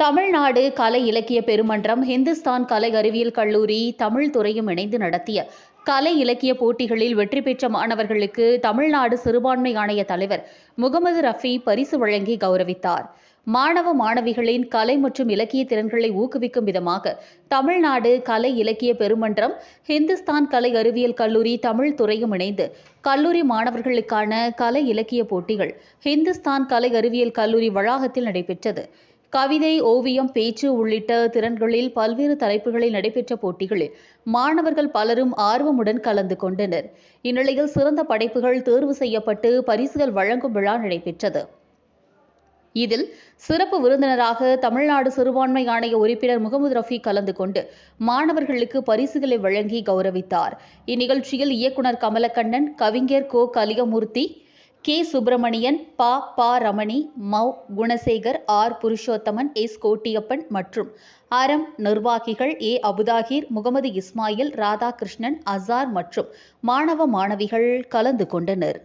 தமிழ்நாடு கலை இலக்கிய பெருமன்றம் ஹிந்துஸ்தான் கலை அறிவியல் கல்லூரி தமிழ் துறையும் இணைந்து நடத்திய கலை இலக்கிய போட்டிகளில் வெற்றி பெற்ற மாணவர்களுக்கு தமிழ்நாடு சிறுபான்மை ஆணைய தலைவர் முகமது ரஃபி பரிசு வழங்கி கௌரவித்தார். மாணவ மாணவிகளின் கலை மற்றும் இலக்கிய திறன்களை ஊக்குவிக்கும் விதமாக தமிழ்நாடு கலை இலக்கிய பெருமன்றம் ஹிந்துஸ்தான் கலை அறிவியல் கல்லூரி தமிழ் துறையும் இணைந்து கல்லூரி மாணவர்களுக்கான கலை இலக்கிய போட்டிகள் ஹிந்துஸ்தான் கலை அறிவியல் கல்லூரி வளாகத்தில் நடைபெற்றது. கவிதை ஓவியம் பேச்சு உள்ளிட்ட திறன்களில் பல்வேறு தலைப்புகளில் நடைபெற்ற போட்டிகளில் மாணவர்கள் பலரும் ஆர்வமுடன் கலந்து கொண்டனர். இந்நிலையில் சிறந்த படைப்புகள் தேர்வு செய்யப்பட்டு பரிசுகள் வழங்கும் விழா நடைபெற்றது. இதில் சிறப்பு விருந்தினராக தமிழ்நாடு சிறுபான்மை ஆணைய உறுப்பினர் முகமது ரஃபி கலந்து கொண்டு மாணவர்களுக்கு பரிசுகளை வழங்கி கௌரவித்தார். இந்நிகழ்ச்சியில் இயக்குனர் கமலக்கண்ணன் கவிஞர் கோ கலியமூர்த்தி கே. சுப்பிரமணியன் ப. ப. ரமணி மௌ குணசேகர் ஆர். புருஷோத்தமன் எஸ் கோட்டியப்பன் மற்றும் அறம் நிர்வாகிகள் ஏ. அபுதாகிர் முகமது இஸ்மாயில் ராதாகிருஷ்ணன் அசார் மற்றும் மாணவ மாணவிகள் கலந்து கொண்டனர்.